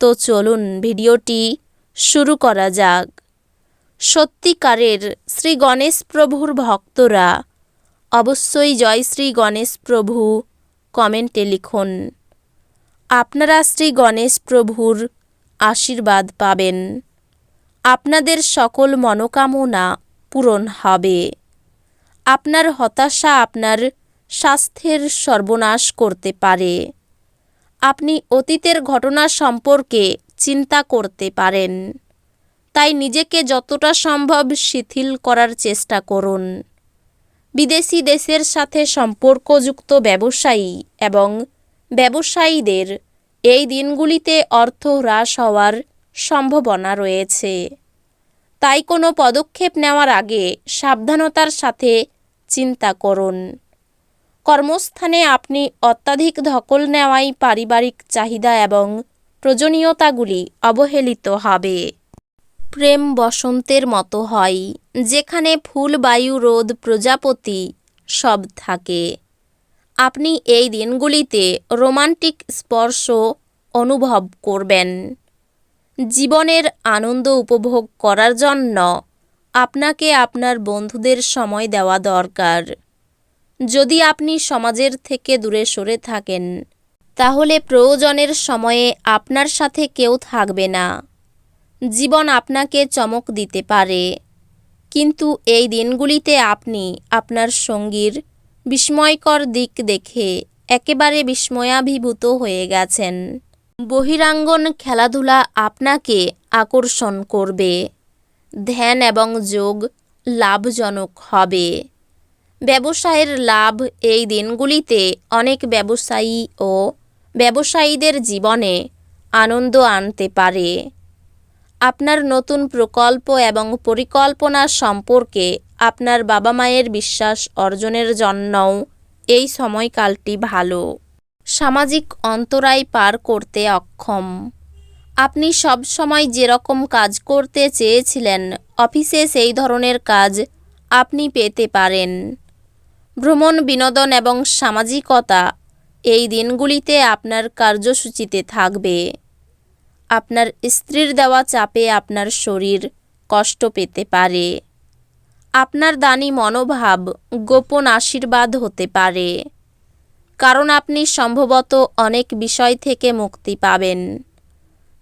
তো চলুন ভিডিওটি শুরু করা যাক। সত্যিকারের শ্রী গণেশ প্রভুর ভক্তরা অবশ্যই জয় শ্রী গণেশ প্রভু কমেন্টে লিখুন। আপনারা শ্রী গণেশ প্রভুর আশীর্বাদ পাবেন। আপনাদের সকল মনোকামনা পূরণ হবে। আপনার হতাশা আপনার স্বাস্থ্যের সর্বনাশ করতে পারে। আপনি অতীতের ঘটনা সম্পর্কে চিন্তা করতে পারেন। তাই নিজেকে যতটা সম্ভব শিথিল করার চেষ্টা করুন। বিদেশি দেশের সাথে সম্পর্কযুক্ত ব্যবসায়ী এবং ব্যবসায়ীদের এই দিনগুলিতে অর্থ হ্রাস হওয়ার সম্ভাবনা রয়েছে। তাই কোনো পদক্ষেপ নেওয়ার আগে সাবধানতার সাথে চিন্তা করুন। কর্মস্থানে আপনি অত্যাধিক ধকল নেওয়াই পারিবারিক চাহিদা এবং প্রয়োজনীয়তাগুলি অবহেলিত হবে। প্রেম বসন্তের মতো হয়, যেখানে ফুল, বায়ু, রোদ, প্রজাপতি সব থাকে। আপনি এই দিনগুলিতে রোমান্টিক স্পর্শ অনুভব করবেন। জীবনের আনন্দ উপভোগ করার জন্য আপনাকে আপনার বন্ধুদের সময় দেওয়া দরকার। যদি আপনি সমাজের থেকে দূরে সরে থাকেন, তাহলে প্রয়োজনের সময়ে আপনার সাথে কেউ থাকবে না। জীবন আপনাকে চমক দিতে পারে, কিন্তু এই দিনগুলিতে আপনি আপনার সঙ্গীর বিস্ময়কর দিক দেখে একেবারে বিস্ময়াভিভূত হয়ে গেছেন। বহিরাঙ্গন খেলাধুলা আপনাকে আকর্ষণ করবে, ধ্যান এবং যোগ লাভজনক হবে। ব্যবসায়ের লাভ এই দিনগুলিতে অনেক ব্যবসায়ী ও ব্যবসায়ীদের জীবনে আনন্দ আনতে পারে। আপনার নতুন প্রকল্প এবং পরিকল্পনা সম্পর্কে আপনার বাবা মায়ের বিশ্বাস অর্জনের জন্যও এই সময়কালটি ভালো। সামাজিক অন্তরায় পার করতে অক্ষম। আপনি সব সময় যেরকম কাজ করতে চেয়েছিলেন, অফিসে সেই ধরনের কাজ আপনি পেতে পারেন। ভ্রমণ, বিনোদন এবং সামাজিকতা এই দিনগুলিতে আপনার কার্যসূচিতে থাকবে। আপনার স্ত্রীর দেওয়া চাপে আপনার শরীর কষ্ট পেতে পারে। আপনার দানি মনোভাব গোপন আশীর্বাদ হতে পারে। কারণ আপনি সম্ভবত অনেক বিষয় থেকে মুক্তি পাবেন।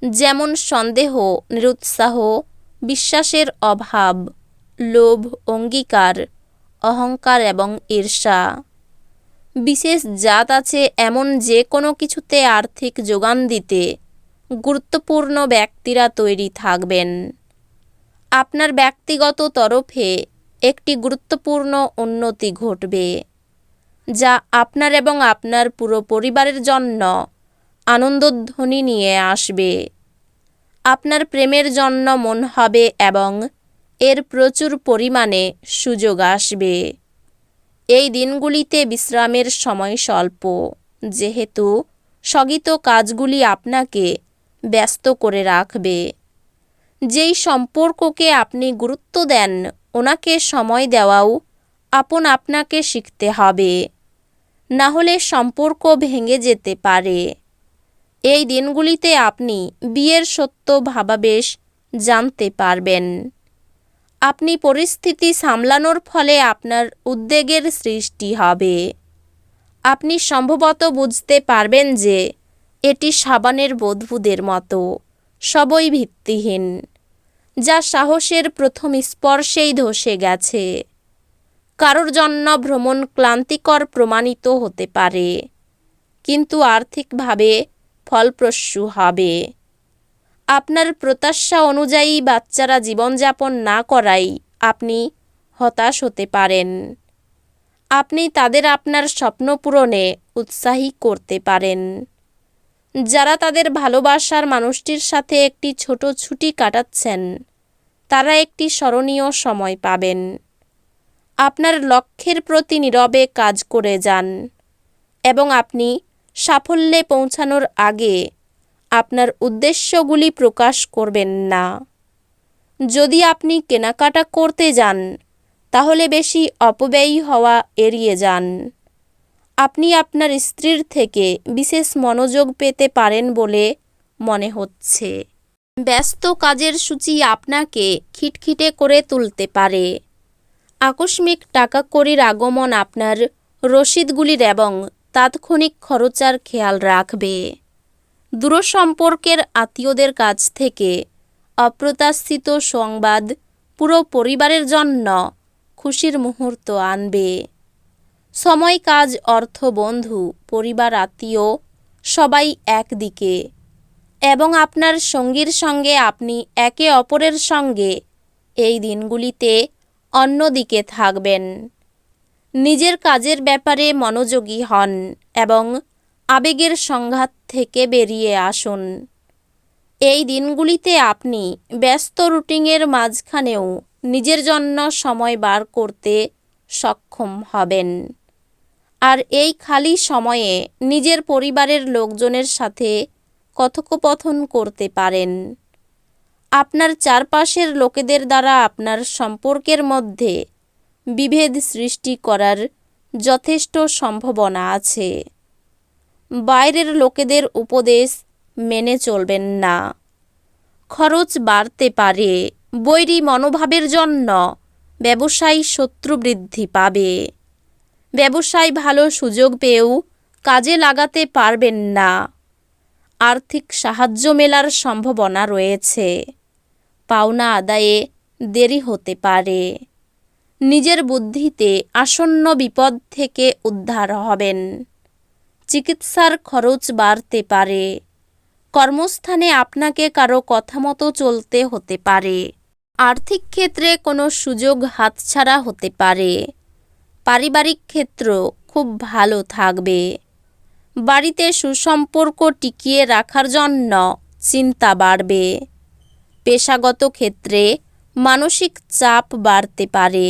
যেমন সন্দেহ, নিরুৎসাহ, বিশ্বাসের অভাব, লোভ, অঙ্গীকার অহংকার এবং ঈর্ষা। বিশেষ জাত আছে এমন যে কোনো কিছুতে আর্থিক যোগান দিতে গুরুত্বপূর্ণ ব্যক্তিরা তৈরি থাকবেন। আপনার ব্যক্তিগত তরফে একটি গুরুত্বপূর্ণ উন্নতি ঘটবে, যা আপনার এবং আপনার পুরো পরিবারের জন্য আনন্দধ্বনি নিয়ে আসবে। আপনার প্রেমের জন্য মন হবে এবং এর প্রচুর পরিমাণে সুযোগ আসবে। এই দিনগুলিতে বিশ্রামের সময় স্বল্প। যেহেতু স্থগিত কাজগুলি আপনাকে ব্যস্ত করে রাখবে। যেই সম্পর্ককে আপনি গুরুত্ব দেন, ওনাকে সময় দেওয়াও আপন আপনাকে শিখতে হবে। না হলে সম্পর্ক ভেঙে যেতে পারে। এই দিনগুলিতে আপনি বিয়ের সত্য ভাবাবেশ জানতে পারবেন। আপনি পরিস্থিতি সামলানোর ফলে আপনার উদ্বেগের সৃষ্টি হবে। আপনি সম্ভবত বুঝতে পারবেন যে এটি সাবানের বধূদের মতো, সবই ভিত্তিহীন, যা সাহসের প্রথম স্পর্শেই ধসে গেছে। কারোর জন্য ভ্রমণ ক্লান্তিকর প্রমাণিত হতে পারে, কিন্তু আর্থিকভাবে ফলপ্রসূ হবে। আপনার প্রত্যাশা অনুযায়ী বাচ্চারা জীবনযাপন না করাই আপনি হতাশ হতে পারেন। আপনি তাদের আপনার স্বপ্ন পূরণে উৎসাহী করতে পারেন। যারা তাদের ভালোবাসার মানুষটির সাথে একটি ছোট ছুটি কাটাচ্ছেন, তারা একটি স্মরণীয় সময় পাবেন। আপনার লক্ষ্যের প্রতি নীরবে কাজ করে যান এবং আপনি সাফল্যে পৌঁছানোর আগে আপনার উদ্দেশ্যগুলি প্রকাশ করবেন না। যদি আপনি কেনাকাটা করতে যান, তাহলে বেশি অপব্যয়ী হওয়া এড়িয়ে যান। আপনি আপনার স্ত্রীর থেকে বিশেষ মনোযোগ পেতে পারেন বলে মনে হচ্ছে। ব্যস্ত কাজের সূচি আপনাকে খিটখিটে করে তুলতে পারে। আকস্মিক টাকা কড়ির আগমন আপনার রসিদগুলির এবং তাৎক্ষণিক খরচার খেয়াল রাখবে। দূরসম্পর্কের আত্মীয়দের কাছ থেকে অপ্রত্যাশিত সংবাদ পুরো পরিবারের জন্য খুশির মুহূর্ত আনবে। সময়, কাজ, অর্থ, বন্ধু, পরিবার, আত্মীয় সবাই একদিকে এবং আপনার সঙ্গীর সঙ্গে আপনি একে অপরের সঙ্গে এই দিনগুলিতে অন্যদিকে থাকবেন। নিজের কাজের ব্যাপারে মনোযোগী হন এবং আবেগের সংঘাত থেকে বেরিয়ে আসুন। এই দিনগুলিতে আপনি ব্যস্ত রুটিনের মাঝখানেও নিজের জন্য সময় বার করতে সক্ষম হবেন। আর এই খালি সময়ে নিজের পরিবারের লোকজনের সাথে কথোপকথন করতে পারেন। আপনার চারপাশের লোকেদের দ্বারা আপনার সম্পর্কের মধ্যে বিভেদ সৃষ্টি করার যথেষ্ট সম্ভাবনা আছে। বাইরের লোকেদের উপদেশ মেনে চলবেন না। খরচ বাড়তে পারে, বৈরী মনোভাবের জন্য ব্যবসায়ী শত্রু বৃদ্ধি পাবে। ব্যবসায় ভালো সুযোগ পেয়েও কাজে লাগাতে পারবেন না। আর্থিক সাহায্য মেলার সম্ভাবনা রয়েছে। পাওনা আদায়ে দেরি হতে পারে। নিজের বুদ্ধিতে আসন্ন বিপদ থেকে উদ্ধার হবেন। চিকিৎসার খরচ বাড়তে পারে। কর্মস্থানে আপনাকে কারও কথা মতো চলতে হতে পারে। আর্থিক ক্ষেত্রে কোনো সুযোগ হাতছাড়া হতে পারে। পারিবারিক ক্ষেত্র খুব ভালো থাকবে। বাড়িতে সুসম্পর্ক টিকিয়ে রাখার জন্য চিন্তা বাড়বে। পেশাগত ক্ষেত্রে মানসিক চাপ বাড়তে পারে।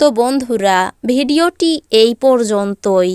তো বন্ধুরা, ভিডিওটি এই পর্যন্তই।